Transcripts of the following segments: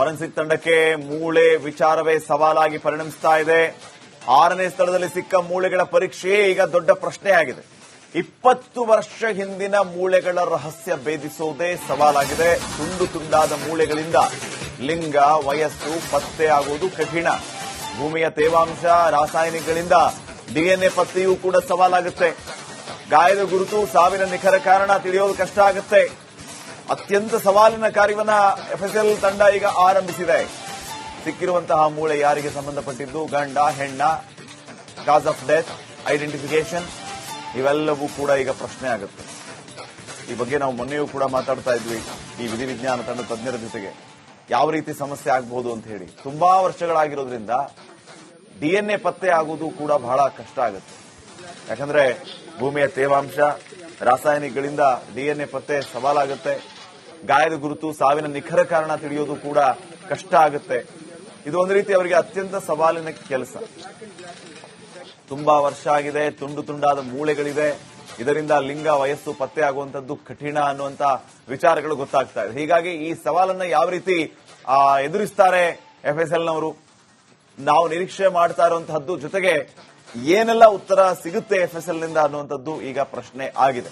Forensic ತಂಡಕ್ಕೆ ಮೂಳೆ ವಿಚಾರವೇ ಸವಾಲಾಗಿ ಪರಿಣಮಿಸ್ತಾ ಇದೆ. ಆರನೇ ಸ್ಥಳದಲ್ಲಿ ಸಿಕ್ಕ ಮೂಳೆಗಳ ಪರೀಕ್ಷೆ ಈಗ ದೊಡ್ಡ ಪ್ರಶ್ನೆಯಾಗಿದೆ. ಇಪ್ಪತ್ತು ವರ್ಷ ಹಿಂದಿನ ಮೂಳೆಗಳ ರಹಸ್ಯ ಭೇದಿಸುವುದೇ ಸವಾಲಾಗಿದೆ. ತುಂಡು ತುಂಡಾದ ಮೂಳೆಗಳಿಂದ ಲಿಂಗ, ವಯಸ್ಸು, ಪತ್ತೆ ಆಗುವುದು ಕಠಿಣ. ಭೂಮಿಯ ತೇವಾಂಶ, ರಾಸಾಯನಿಕಗಳಿಂದ ಡಿಎನ್ಎ ಪತ್ತೆಯೂ ಕೂಡ ಸವಾಲಾಗುತ್ತೆ. ಗಾಯದ ಗುರುತು ಸಾವಿನ ನಿಖರ ಕಾರಣ ತಿಳಿಯೋದು ಕಷ್ಟ ಆಗುತ್ತೆ. ಅತ್ಯಂತ ಸವಾಲಿನ ಕಾರ್ಯವನ್ನ ಎಫ್ಎಸ್ಎಲ್ ತಂಡ ಈಗ ಆರಂಭಿಸಿದೆ. ಸಿಕ್ಕಿರುವಂತಹ ಮೂಳೆ ಯಾರಿಗೆ ಸಂಬಂಧಪಟ್ಟಿದ್ದು? ಗಂಡ, ಹೆಣ್ಣ ಕಾಸ್ ಆಫ್ ಡೆತ್ ಐಡೆಂಟಿಫಿಕೇಶನ್ ಇವೆಲ್ಲವೂ ಕೂಡ ಈಗ ಪ್ರಶ್ನೆ ಆಗುತ್ತೆ. ಈ ಬಗ್ಗೆ ನಾವು ಮೊನ್ನೆಯೂ ಕೂಡ ಮಾತಾಡ್ತಾ ಇದ್ವಿ ಈ ವಿಧಿವಿಜ್ಞಾನ ತಂಡ ತಜ್ಞರ ಜೊತೆಗೆ. ಯಾವ ರೀತಿ ಸಮಸ್ಯೆ ಆಗಬಹುದು ಅಂತ ಹೇಳಿ. ತುಂಬಾ ವರ್ಷಗಳಾಗಿರೋದ್ರಿಂದ ಡಿಎನ್ಎ ಪತ್ತೆ ಆಗುವುದು ಕೂಡ ಬಹಳ ಕಷ್ಟ ಆಗುತ್ತೆ. ಯಾಕಂದ್ರೆ ಭೂಮಿಯ ತೇವಾಂಶ, ರಾಸಾಯನಿಕಗಳಿಂದ ಡಿಎನ್ಎ ಪತ್ತೆ ಸವಾಲಾಗುತ್ತೆ. ಗಾಯದ ಗುರುತು, ಸಾವಿನ ನಿಖರ ಕಾರಣ ತಿಳಿಯೋದು ಕೂಡ ಕಷ್ಟ ಆಗುತ್ತೆ. ಇದು ಒಂದು ರೀತಿ ಅವರಿಗೆ ಅತ್ಯಂತ ಸವಾಲಿನ ಕೆಲಸ. ತುಂಬಾ ವರ್ಷ ಆಗಿದೆ, ತುಂಡು ತುಂಡಾದ ಮೂಳೆಗಳಿದೆ ಇದರಿಂದ ಲಿಂಗ, ವಯಸ್ಸು, ಪತ್ತೆ ಆಗುವಂತದ್ದು ಕಠಿಣ ಅನ್ನುವಂತ ವಿಚಾರಗಳು ಗೊತ್ತಾಗ್ತಾ ಇದೆ. ಹೀಗಾಗಿ ಈ ಸವಾಲನ್ನ ಯಾವ ರೀತಿ ಎದುರಿಸ್ತಾರೆ ಎಫ್ಎಸ್ಎಲ್ ನವರು ನಾವು ನಿರೀಕ್ಷೆ ಮಾಡ್ತಾ ಇರುವಂತಹದ್ದು ಜೊತೆಗೆ ಏನೆಲ್ಲ ಉತ್ತರ ಸಿಗುತ್ತೆ ಎಫ್ಎಸ್ಎಲ್ನಿಂದ ಅನ್ನುವಂಥದ್ದು ಈಗ ಪ್ರಶ್ನೆ ಆಗಿದೆ.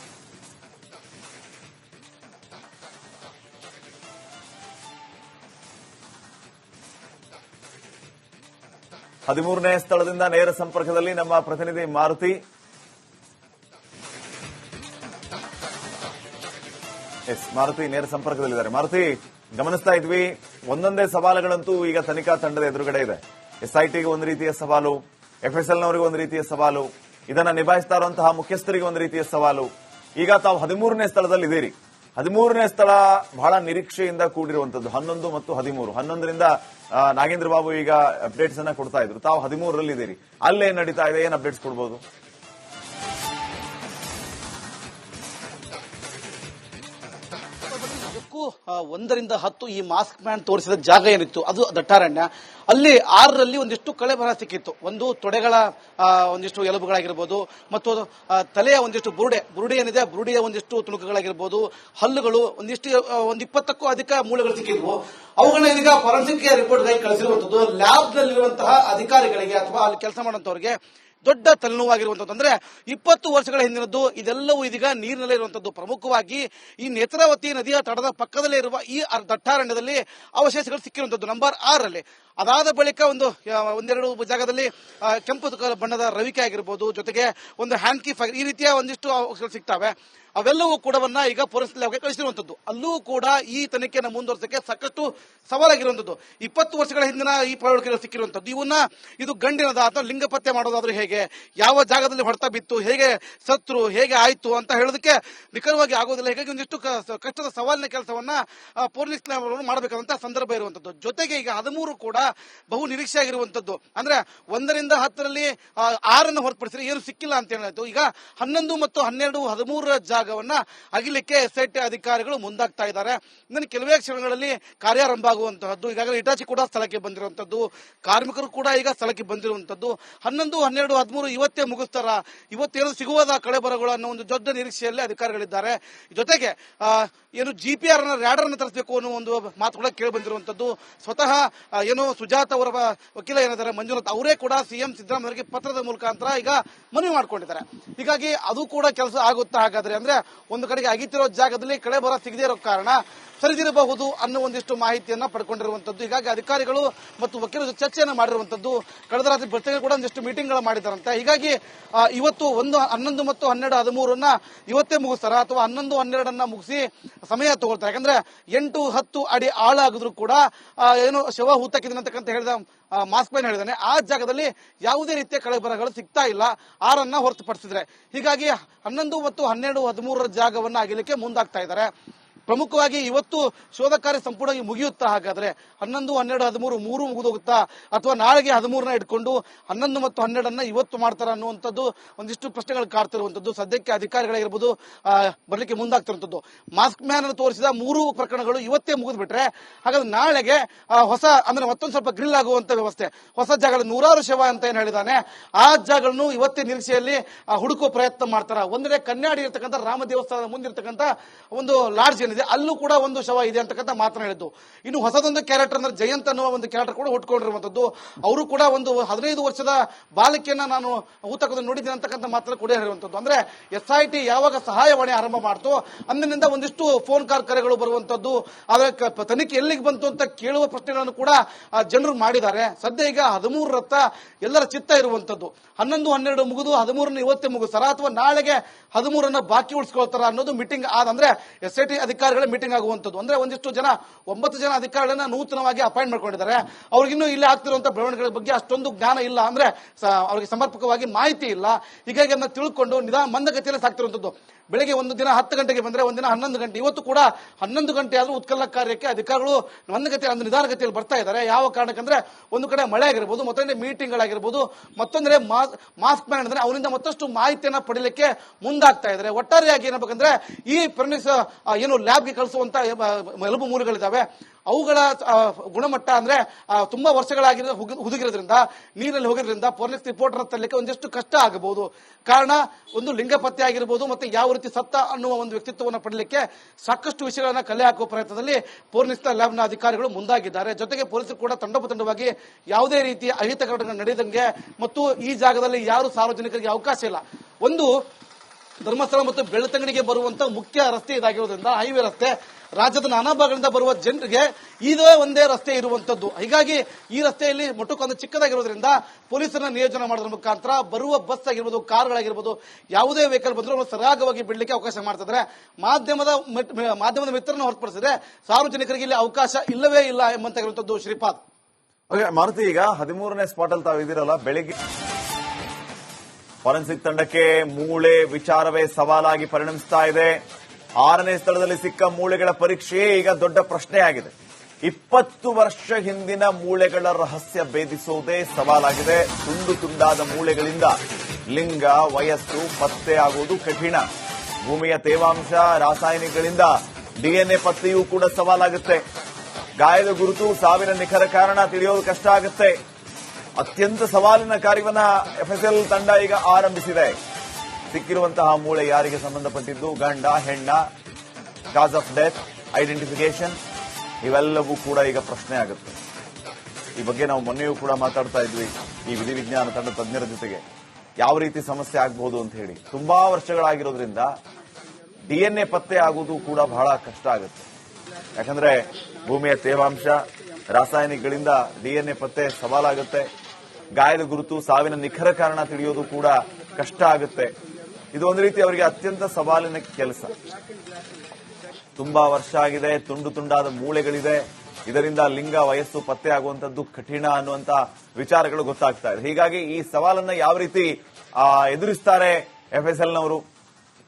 ಹದಿಮೂರನೇ ಸ್ಥಳದಿಂದ ನೇರ ಸಂಪರ್ಕದಲ್ಲಿ ನಮ್ಮ ಪ್ರತಿನಿಧಿ ಮಾರುತಿ. ಎಸ್ ಮಾರುತಿ ನೇರ ಸಂಪರ್ಕದಲ್ಲಿದ್ದಾರೆ. ಮಾರುತಿ, ಗಮನಿಸ್ತಾ ಇದ್ವಿ. ಒಂದೊಂದೇ ಸವಾಲುಗಳಂತೂ ಈಗ ತನಿಖಾ ತಂಡದ ಎದುರುಗಡೆ ಇದೆ. ಎಸ್ಐಟಿಗೆ ಒಂದು ರೀತಿಯ ಸವಾಲು ಎಫ್ಎಸ್ಎಲ್ ನವರಿಗೆ ಒಂದು ರೀತಿಯ ಸವಾಲು, ಇದನ್ನ ನಿಭಾಯಿಸ್ತಾ ಇರುವಂತಹ ಮುಖ್ಯಸ್ಥರಿಗೆ ಒಂದು ರೀತಿಯ ಸವಾಲು. ಈಗ ತಾವು ಹದಿಮೂರನೇ ಸ್ಥಳದಲ್ಲಿ ಇದ್ದೀರಿ. ಹದಿಮೂರನೇ ಸ್ಥಳ ಬಹಳ ನಿರೀಕ್ಷೆಯಿಂದ ಕೂಡಿರುವಂತದ್ದು, ಹನ್ನೊಂದು ಮತ್ತು ಹದಿಮೂರು. ಹನ್ನೊಂದರಿಂದ ನಾಗೇಂದ್ರ ಬಾಬು ಈಗ ಅಪ್ಡೇಟ್ಸ್ ಅನ್ನ ಕೊಡ್ತಾ ಇದ್ರು. ತಾವು ಹದಿಮೂರರಲ್ಲಿ ಇದ್ದೀರಿ ಅಲ್ಲೇ ನಡೀತಾ ಇದೆ? ಏನ್ ಅಪ್ಡೇಟ್ಸ್ ಕೊಡ್ಬೋದು? ಆ, ಒಂದರಿಂದ ಹತ್ತು ಈ ಮಾಸ್ಕ್ ಮ್ಯಾನ್ ತೋರಿಸಿದ ಜಾಗ ಏನಿತ್ತು? ಅದು ದಟ್ಟಾರಣ್ಯ. ಅಲ್ಲಿ ಆರರಲ್ಲಿ ಒಂದಿಷ್ಟು ಕಳೆ ಬರ ಸಿಕ್ಕಿತ್ತು. ಒಂದು ತೊಡೆಗಳ ಒಂದಿಷ್ಟು ಎಲುಬುಗಳಾಗಿರ್ಬೋದು ಮತ್ತು ತಲೆಯ ಒಂದಿಷ್ಟು ಬುರುಡೆ. ಬುರುಡೆ ಏನಿದೆ? ಬುರುಡೆಯ ಒಂದಿಷ್ಟು ತುಣುಕುಗಳಾಗಿರ್ಬೋದು ಹಲ್ಲುಗಳು ಒಂದಿಷ್ಟು ಒಂದು ಇಪ್ಪತ್ತಕ್ಕೂ ಅಧಿಕ ಮೂಳೆಗಳು ಸಿಕ್ಕಿದ್ವು. ಅವುಗಳನ್ನ ಇದೀಗ ಫಾರೆನ್ಸಿಕ್ ರಿಪೋರ್ಟ್ಗಾಗಿ ಕಳಿಸಿರುವಂತದ್ದು. ಲ್ಯಾಬ್ ನಲ್ಲಿರುವಂತಹ ಅಧಿಕಾರಿಗಳಿಗೆ ಅಥವಾ ಅಲ್ಲಿ ಕೆಲಸ ಮಾಡುವಂತವರಿಗೆ ದೊಡ್ಡ ತಲೆನೋವಾಗಿರುವಂಥದ್ದು ಅಂದ್ರೆ ಇಪ್ಪತ್ತು ವರ್ಷಗಳ ಹಿಂದಿನದ್ದು, ಇದೆಲ್ಲವೂ ಇದೀಗ ನೀರಿನಲ್ಲೇ ಇರುವಂತದ್ದು. ಪ್ರಮುಖವಾಗಿ ಈ ನೇತ್ರಾವತಿ ನದಿಯ ತಡದ ಪಕ್ಕದಲ್ಲೇ ಇರುವ ಈ ದಟ್ಟಾರಣ್ಯದಲ್ಲಿ ಅವಶೇಷಗಳು ಸಿಕ್ಕಿರುವಂತದ್ದು. ನಂಬರ್ ಆರಲ್ಲಿ ಅದಾದ ಬಳಿಕ ಒಂದು ಒಂದೆರಡು ಜಾಗದಲ್ಲಿ ಕೆಂಪು ಬಣ್ಣದ ರವಿಕೆ ಆಗಿರ್ಬೋದು, ಜೊತೆಗೆ ಒಂದು ಹ್ಯಾಂಡ್ ಕೀಫ್ ಈ ರೀತಿಯ ಒಂದಿಷ್ಟು ಸಿಗ್ತವೆ. ಅವೆಲ್ಲವೂ ಕೂಡವನ್ನ ಈಗ ಪೊಲೀಸ್ ಇಲಾಖೆ ಕಳಿಸಿರುವಂತದ್ದು ಅಲ್ಲೂ ಕೂಡ ಈ ತನಿಖೆಯನ್ನು ಮುಂದುವರಿಸಕ್ಕೆ ಸಾಕಷ್ಟು ಸವಾಲಾಗಿರುವಂತದ್ದು ಇಪ್ಪತ್ತು ವರ್ಷಗಳ ಹಿಂದಿನ ಈ ಪಳವಳಿಕೆಗಳು ಸಿಕ್ಕಿರುವಂತದ್ದು ಇವನ್ನ, ಇದು ಗಂಡಿನದ ಅಥವಾ ಲಿಂಗ ಪತ್ತೆ ಮಾಡೋದಾದ್ರೂ ಹೇಗೆ, ಯಾವ ಜಾಗದಲ್ಲಿ ಹೊಡೆತ ಬಿತ್ತು, ಹೇಗೆ ಸತ್ರು, ಹೇಗೆ ಆಯ್ತು ಅಂತ ಹೇಳೋದಕ್ಕೆ ನಿಖರವಾಗಿ ಆಗೋದಿಲ್ಲ. ಹೀಗಾಗಿ ಒಂದಿಷ್ಟು ಕಷ್ಟದ ಸವಾಲಿನ ಕೆಲಸವನ್ನ ಪೊಲೀಸ್ ನವರು ಮಾಡಬೇಕಾದಂತ ಸಂದರ್ಭ ಇರುವಂತದ್ದು ಜೊತೆಗೆ ಈಗ ಹದಿಮೂರು ಕೂಡ ಬಹು ನಿರೀಕ್ಷೆ ಆಗಿರುವಂತದ್ದು. ಅಂದ್ರೆ ಒಂದರಿಂದ ಹತ್ತರಲ್ಲಿ ಆರನ್ನು ಹೊರತುಪಡಿಸಿದ್ರೆ ಏನು ಸಿಕ್ಕಿಲ್ಲ ಅಂತ ಹೇಳಿತು ಈಗ ಹನ್ನೊಂದು ಮತ್ತು ಹನ್ನೆರಡು, ಹದಿಮೂರರ ಜಾಗವನ್ನ ಅಗಿಲಿಕ್ಕೆ ಎಸ್ಐಟಿ ಅಧಿಕಾರಿಗಳು ಮುಂದಾಗ್ತಾ ಇದ್ದಾರೆ. ಇನ್ನು ಕೆಲವೇ ಕ್ಷಣಗಳಲ್ಲಿ ಕಾರ್ಯಾರಂಭ ಆಗುವಂತಹದ್ದು. ಈಗಾಗಲೇ ಇಟಾಚಿ ಕೂಡ ಸ್ಥಳಕ್ಕೆ ಬಂದಿರುವಂತದ್ದು. ಕಾರ್ಮಿಕರು ಕೂಡ ಈಗ ಸ್ಥಳಕ್ಕೆ ಬಂದಿರುವಂತದ್ದು. ಹನ್ನೊಂದು, ಹನ್ನೆರಡು, ಹದಿಮೂರು ಇವತ್ತೇ ಮುಗಿಸ್ತಾರ? ಇವತ್ತೇನು ಸಿಗುವುದ ಕಳೆಬರಗಳು ಅನ್ನೋ ಒಂದು ದೊಡ್ಡ ನಿರೀಕ್ಷೆಯಲ್ಲಿ ಅಧಿಕಾರಿಗಳಿದ್ದಾರೆ. ಜೊತೆಗೆ ಏನು ಜಿ ಪಿ ಆರ್ ರ್ಯಾಡರ್ ಅನ್ನು ತರಿಸಬೇಕು ಅನ್ನೋ ಒಂದು ಮಾತು ಕೂಡ ಕೇಳಿ ಬಂದಿರುವಂತದ್ದು. ಸ್ವತಃ ಏನು ಸುಜಾತ ಅವರ ವಕೀಲ ಏನಿದ್ದಾರೆ, ಮಂಜುನಾಥ್, ಅವರೇ ಕೂಡ ಸಿಎಂ ಸಿದ್ದರಾಮಯ್ಯ ಪತ್ರದ ಮುಖಾಂತರ ಈಗ ಮನವಿ ಮಾಡ್ಕೊಂಡಿದ್ದಾರೆ. ಹೀಗಾಗಿ ಅದು ಕೂಡ ಕೆಲಸ ಆಗುತ್ತಾ ಹಾಗಾದ್ರೆ ಅಂದ್ರೆ ಒಂದು ಕಡೆಗೆ ಅಗಿತಿರೋ ಜಾಗದಲ್ಲಿ ಕಳೆ ಬರ ಸಿಗದೇ ಇರೋ ಕಾರಣ ಸರಿದಿರಬಹುದು ಅನ್ನೋ ಒಂದಿಷ್ಟು ಮಾಹಿತಿಯನ್ನ ಪಡ್ಕೊಂಡಿರುವಂತದ್ದು. ಹೀಗಾಗಿ ಅಧಿಕಾರಿಗಳು ಮತ್ತು ವಕೀಲರ ಚರ್ಚೆಯನ್ನು ಮಾಡಿರುವಂತದ್ದು. ಕಳೆದ ರಾತ್ರಿ ಬೆಳಗ್ಗೆ ಕೂಡ ಒಂದಿಷ್ಟು ಮೀಟಿಂಗ್ಗಳು ಮಾಡಿದಾರಂತೆ ಹೀಗಾಗಿ ಇವತ್ತು ಒಂದು, ಹನ್ನೊಂದು ಮತ್ತು ಹನ್ನೆರಡು ಹದಿಮೂರನ್ನ ಇವತ್ತೇ ಮುಗಿಸ್ತಾರೆ? ಅಥವಾ ಹನ್ನೊಂದು, ಹನ್ನೆರಡನ್ನ ಮುಗಿಸಿ ಸಮಯ ತಗೊಳ್ತಾರೆ? ಯಾಕಂದ್ರೆ ಎಂಟು, ಹತ್ತು ಅಡಿ ಆಳಾಗಿದ್ರು ಕೂಡ ಏನು ಶವ ಹೂತಾಕಿದ್ದೀನಿ ಅಂತಕ್ಕಂತ ಹೇಳಿದ ಮಾಸ್ಕ್ ಮ್ಯಾನ್ ಹೇಳಿದಾನೆ. ಆ ಜಾಗದಲ್ಲಿ ಯಾವುದೇ ರೀತಿಯ ಕಳಬರಗಳು ಸಿಗ್ತಾ ಇಲ್ಲ. ಆರನ್ನ ಹೊರತುಪಡಿಸಿದ್ರೆ. ಹೀಗಾಗಿ ಹನ್ನೊಂದು ಮತ್ತು ಹನ್ನೆರಡು, ಹದಿಮೂರರ ಜಾಗವನ್ನ ಆಗಲಿಕ್ಕೆ ಮುಂದಾಗ್ತಾ ಇದ್ದಾರೆ. ಪ್ರಮುಖವಾಗಿ ಇವತ್ತು ಶೋಧ ಕಾರ್ಯ ಸಂಪೂರ್ಣವಾಗಿ ಮುಗಿಯುತ್ತಾ ಹಾಗಾದ್ರೆ ಹನ್ನೊಂದು, ಹನ್ನೆರಡು, ಹದಿಮೂರು, ಮೂರು ಮುಗಿದೋಗುತ್ತಾ ಅಥವಾ ನಾಳೆಗೆ ಹದಿಮೂರನ್ನ ಇಟ್ಕೊಂಡು ಹನ್ನೊಂದು ಮತ್ತು ಹನ್ನೆರಡನ್ನ ಇವತ್ತು ಮಾಡ್ತಾರ ಅನ್ನುವಂಥದ್ದು ಒಂದಿಷ್ಟು ಪ್ರಶ್ನೆಗಳು ಕಾಡ್ತಿರುವಂಥದ್ದು. ಸದ್ಯಕ್ಕೆ ಅಧಿಕಾರಿಗಳಾಗಿರ್ಬೋದು ಬರಲಿಕ್ಕೆ ಮುಂದಾಗ್ತಿರುವಂಥದ್ದು. ಮಾಸ್ಕ್ ಮ್ಯಾನ್ ಅನ್ನು ತೋರಿಸಿದ ಮೂರು ಪ್ರಕರಣಗಳು ಇವತ್ತೇ ಮುಗಿದ್ಬಿಟ್ರೆ, ಹಾಗಾದ್ರೆ ನಾಳೆಗೆ ಹೊಸ, ಅಂದ್ರೆ ಮತ್ತೊಂದು ಸ್ವಲ್ಪ ಗ್ರಿಲ್ ಆಗುವಂತ ವ್ಯವಸ್ಥೆ. ಹೊಸ ಜಾಗಗಳಲ್ಲಿ ನೂರಾರು ಶವ ಅಂತ ಏನ್ ಹೇಳಿದಾನೆ. ಆ ಜಾಗಗಳನ್ನು ಇವತ್ತೇ ನಿರೀಕ್ಷೆಯಲ್ಲಿ ಹುಡುಕುವ ಪ್ರಯತ್ನ ಮಾಡ್ತಾರ? ಒಂದೆಡೆ ಕನ್ಯಾಡಿ ಇರ್ತಕ್ಕಂಥ ರಾಮ ದೇವಸ್ಥಾನದ ಮುಂದಿರ್ತಕ್ಕಂಥ ಒಂದು ಲಾಡ್ಜ್ ಏನಿದೆ ಏನಿದೆ ಅಲ್ಲೂ ಕೂಡ ಒಂದು ಶವ ಇದೆ ಅಂತಕ್ಕಂಥ ಮಾತನ್ನ ಹೇಳಿದ್ದು. ಇನ್ನು ಹೊಸದೊಂದು ಕ್ಯಾರೆಕ್ಟರ್ ಅಂದ್ರೆ ಜಯಂತ್ ಅನ್ನುವ ಒಂದು ಕ್ಯಾರೆಕ್ಟರ್ ಕೂಡ ಹುಟ್ಕೊಂಡಿರುವಂಥದ್ದು. ಅವರು ಕೂಡ ಒಂದು ಹದಿನೈದು ವರ್ಷದ ಬಾಲಕಿಯನ್ನ ನಾನು ಊತಕದ ನೋಡಿದ್ದೀನಿ ಅಂತಕ್ಕಂಥ ಮಾತನ್ನ ಕೂಡ ಹೇಳುವಂಥದ್ದು ಅಂದ್ರೆ ಎಸ್ ಐ ಟಿ ಯಾವಾಗ ಸಹಾಯವಾಣಿ ಆರಂಭ ಮಾಡ್ತು, ಅಂದಿನಿಂದ ಒಂದಿಷ್ಟು ಫೋನ್ ಕಾಲ್ ಕರೆಗಳು ಬರುವಂತದ್ದು ಅದರ ತನಿಖೆ ಎಲ್ಲಿಗೆ ಬಂತು ಅಂತ ಕೇಳುವ ಪ್ರಶ್ನೆಗಳನ್ನು ಕೂಡ ಜನರು ಮಾಡಿದ್ದಾರೆ. ಸದ್ಯ ಈಗ ಹದಿಮೂರರತ್ತ ಎಲ್ಲರ ಚಿತ್ತ ಇರುವಂತದ್ದು ಹನ್ನೊಂದು, ಹನ್ನೆರಡು ಮುಗಿದು ಹದಿಮೂರನ್ನು ಇವತ್ತೇ ಮುಗಿಸ್ತಾರ? ಅಥವಾ ನಾಳೆಗೆ ಹದಿಮೂರನ್ನ ಬಾಕಿ ಉಳಿಸ್ಕೊಳ್ತಾರ ಅನ್ನೋದು ಮೀಟಿಂಗ್ ಆದಂದ್ರೆ ಎಸ್ ಐ ಟಿ ಅಧಿಕಾರಿಗಳ ಮೀಟಿಂಗ್ ಆಗುವಂತದ್ದು ಅಂದ್ರೆ ಒಂದಿಷ್ಟು ಜನ, ಒಂಬತ್ತು ಜನ ಅಧಿಕಾರಿಗಳನ್ನ ನೂತನವಾಗಿ ಅಪಾಯಿಂಟ್ ಮಾಡ್ಕೊಂಡಿದ್ದಾರೆ. ಅವ್ರಿಗಿನ್ನೂ ಇಲ್ಲಿ ಆಗ್ತಿರುವಂಥ ಬೆಳವಣಿಗೆಗಳ ಬಗ್ಗೆ ಅಷ್ಟೊಂದು ಜ್ಞಾನ ಇಲ್ಲ ಅಂದ್ರೆ ಅವ್ರಿಗೆ ಸಮರ್ಪಕವಾಗಿ ಮಾಹಿತಿ ಇಲ್ಲ. ಹೀಗಾಗಿ ಅದನ್ನ ತಿಳ್ಕೊಂಡು ನಿಧಾನ ಮಂದಗತಿಯಲ್ಲಿ ಸಾಕ್ತಿರುವಂಥದ್ದು. ಬೆಳಗ್ಗೆ ಒಂದು ದಿನ ಹತ್ತು ಗಂಟೆಗೆ ಬಂದ್ರೆ ಒಂದಿನ ಹನ್ನೊಂದು ಗಂಟೆ. ಇವತ್ತು ಕೂಡ ಹನ್ನೊಂದು ಗಂಟೆ ಆದ್ರೂ ಉತ್ಕಲ ಕಾರ್ಯಕ್ಕೆ ಅಧಿಕಾರಿಗಳು ಮಂದಗತಿ ಒಂದು ನಿಧಾನಗತಿಯಲ್ಲಿ ಬರ್ತಾ ಇದ್ದಾರೆ. ಯಾವ ಕಾರಣಕ್ಕಂದ್ರೆ ಒಂದು ಕಡೆ ಮಳೆ ಆಗಿರ್ಬೋದು, ಮತ್ತೊಂದು ಮೀಟಿಂಗ್ಗಳಾಗಿರ್ಬೋದು ಮತ್ತೊಂದೆ ಮಾಸ್ಕ್ ಮ್ಯಾನ್ ಅಂದ್ರೆ ಅವರಿಂದ ಮತ್ತಷ್ಟು ಮಾಹಿತಿಯನ್ನ ಪಡೀಲಿಕ್ಕೆ ಮುಂದಾಗ್ತಾ ಇದ್ದಾರೆ. ಒಟ್ಟಾರೆಯಾಗಿ ಏನಬೇಕಂದ್ರೆ ಈ ಪ್ರಣಿಸ ಏನು ಲ್ಯಾಬ್ಗೆ ಕಳಿಸುವಂತ ಎಲುಬು ಮೂಲಗಳಿದ್ದಾವೆ ಅವುಗಳ ಗುಣಮಟ್ಟ ಅಂದ್ರೆ ತುಂಬಾ ವರ್ಷಗಳಾಗಿರೋ ಹುದುಗಿರೋದ್ರಿಂದ, ನೀರಲ್ಲಿ ಹೋಗಿರೋದ್ರಿಂದ ಪೊಲೀಸ್ ರಿಪೋರ್ಟರ್ ತರಲಿಕ್ಕೆ ಒಂದಿಷ್ಟು ಕಷ್ಟ ಆಗಬಹುದು. ಕಾರಣ, ಒಂದು ಲಿಂಗ ಪತ್ತೆ ಆಗಿರ್ಬೋದು ಮತ್ತೆ ಯಾವ ರೀತಿ ಸತ್ತ ಅನ್ನುವ ಒಂದು ವ್ಯಕ್ತಿತ್ವವನ್ನು ಪಡಲಿಕ್ಕೆ ಸಾಕಷ್ಟು ವಿಷಯಗಳನ್ನ ಕಲೆ ಹಾಕುವ ಪ್ರಯತ್ನದಲ್ಲಿ ಪೊಲೀಸ್ ಲ್ಯಾಬ್ನ ಅಧಿಕಾರಿಗಳು ಮುಂದಾಗಿದ್ದಾರೆ. ಜೊತೆಗೆ ಪೊಲೀಸರು ಕೂಡ ತಂಡೋಪತಂಡವಾಗಿ ಯಾವುದೇ ರೀತಿಯ ಘಟನೆ ನಡೆದಂಗೆ ಮತ್ತು ಈ ಜಾಗದಲ್ಲಿ ಯಾರು ಸಾರ್ವಜನಿಕರಿಗೆ ಅವಕಾಶ ಇಲ್ಲ. ಒಂದು ಧರ್ಮಸ್ಥಳ ಮತ್ತು ಬೆಳ್ತಂಗಡಿಗೆ ಬರುವಂತ ಮುಖ್ಯ ರಸ್ತೆ ಇದಾಗಿರೋದ್ರಿಂದ ಹೈವೇ ರಸ್ತೆ ರಾಜ್ಯದ ನಾನಾ ಭಾಗಗಳಿಂದ ಬರುವ ಜನರಿಗೆ ಇದೇ ಒಂದೇ ರಸ್ತೆ ಇರುವಂತದ್ದು. ಹೀಗಾಗಿ ಈ ರಸ್ತೆಯಲ್ಲಿ ಮೊಟ್ಟಕ್ಕೊಂದು ಚಿಕ್ಕದಾಗಿರೋದ್ರಿಂದ ಪೊಲೀಸರನ್ನ ನಿಯೋಜನೆ ಮಾಡೋದ್ರ ಮುಖಾಂತರ ಬರುವ ಬಸ್ ಆಗಿರ್ಬೋದು, ಕಾರ್ಗಳಾಗಿರ್ಬೋದು, ಯಾವುದೇ ವೆಹಿಕಲ್ ಬಂದರೂ ಸರಾಗವಾಗಿ ಬಿಡಲಿಕ್ಕೆ ಅವಕಾಶ ಮಾಡ್ತಿದ್ರೆ. ಮಾಧ್ಯಮದ ಮಾಧ್ಯಮದ ಮಿತ್ರರನ್ನು ಹೊರತುಪಡಿಸಿದ್ರೆ ಸಾರ್ವಜನಿಕರಿಗೆ ಇಲ್ಲಿ ಅವಕಾಶ ಇಲ್ಲವೇ ಇಲ್ಲ ಎಂಬಂತಕ್ಕಂಥದ್ದು ಶ್ರೀಪಾದ್. ಮಾರುತಿ ಈಗ ಹದಿಮೂರನೇ ಸ್ಪಾಟ್ ಅಲ್ಲಿ ತಾವು ಇದ್ದೀರಲ್ಲ, ಬೆಳಿಗ್ಗೆ ಫಾರೆನ್ಸಿಕ್ ತಂಡಕ್ಕೆ ಮೂಳೆ ವಿಚಾರವೇ ಸವಾಲಾಗಿ ಪರಿಣಮಿಸ್ತಾ ಇದೆ. ಆರನೇ ಸ್ಥಳದಲ್ಲಿ ಸಿಕ್ಕ ಮೂಳೆಗಳ ಪರೀಕ್ಷೆ ಈಗ ದೊಡ್ಡ ಪ್ರಶ್ನೆಯಾಗಿದೆ. ಇಪ್ಪತ್ತು ವರ್ಷ ಹಿಂದಿನ ಮೂಳೆಗಳ ರಹಸ್ಯ ಭೇದಿಸುವುದೇ ಸವಾಲಾಗಿದೆ. ತುಂಡು ತುಂಡಾದ ಮೂಳೆಗಳಿಂದ ಲಿಂಗ, ವಯಸ್ಸು, ಪತ್ತೆ ಆಗುವುದು ಕಠಿಣ. ಭೂಮಿಯ ತೇವಾಂಶ, ರಾಸಾಯನಿಕಗಳಿಂದ ಡಿಎನ್ಎ ಪತ್ತೆಯೂ ಕೂಡ ಸವಾಲಾಗುತ್ತೆ. ಗಾಯದ ಗುರುತು ಸಾವಿನ ನಿಖರ ಕಾರಣ ತಿಳಿಯೋದು ಕಷ್ಟ ಆಗುತ್ತೆ. ಅತ್ಯಂತ ಸವಾಲಿನ ಕಾರ್ಯವನ್ನ ಎಫ್ಎಸ್ಎಲ್ ತಂಡ ಈಗ ಆರಂಭಿಸಿದೆ. ಸಿಕ್ಕಿರುವಂತಹ ಮೂಳೆ ಯಾರಿಗೆ ಸಂಬಂಧಪಟ್ಟಿದ್ದು? ಗಂಡ, ಹೆಣ್ಣ ಕಾಸ್ ಆಫ್ ಡೆತ್ ಐಡೆಂಟಿಫಿಕೇಶನ್ ಇವೆಲ್ಲವೂ ಕೂಡ ಈಗ ಪ್ರಶ್ನೆ ಆಗುತ್ತೆ. ಈ ಬಗ್ಗೆ ನಾವು ಮೊನ್ನೆಯೂ ಕೂಡ ಮಾತಾಡ್ತಾ ಇದ್ವಿ ಈ ವಿಧಿವಿಜ್ಞಾನ ತಂಡ ತಜ್ಞರ ಜೊತೆಗೆ. ಯಾವ ರೀತಿ ಸಮಸ್ಯೆ ಆಗಬಹುದು ಅಂತ ಹೇಳಿ. ತುಂಬಾ ವರ್ಷಗಳಾಗಿರೋದ್ರಿಂದ ಡಿಎನ್ಎ ಪತ್ತೆ ಆಗುವುದು ಕೂಡ ಬಹಳ ಕಷ್ಟ ಆಗುತ್ತೆ. ಯಾಕಂದ್ರೆ ಭೂಮಿಯ ತೇವಾಂಶ, ರಾಸಾಯನಿಕಗಳಿಂದ ಡಿಎನ್ಎ ಪತ್ತೆ ಸವಾಲಾಗುತ್ತೆ. ಗಾಯದ ಗುರುತು, ಸಾವಿನ ನಿಖರ ಕಾರಣ ತಿಳಿಯೋದು ಕೂಡ ಕಷ್ಟ ಆಗುತ್ತೆ. ಇದು ಒಂದು ರೀತಿ ಅವರಿಗೆ ಅತ್ಯಂತ ಸವಾಲಿನ ಕೆಲಸ. ತುಂಬಾ ವರ್ಷ ಆಗಿದೆ, ತುಂಡು ತುಂಡಾದ ಮೂಳೆಗಳಿದೆ. ಇದರಿಂದ ಲಿಂಗ, ವಯಸ್ಸು, ಪತ್ತೆ ಆಗುವಂತದ್ದು ಕಠಿಣ ಅನ್ನುವಂತ ವಿಚಾರಗಳು ಗೊತ್ತಾಗ್ತಾ ಇದೆ. ಹೀಗಾಗಿ ಈ ಸವಾಲನ್ನ ಯಾವ ರೀತಿ ಎದುರಿಸ್ತಾರೆ ಎಫ್ಎಸ್ಎಲ್ ನವರು?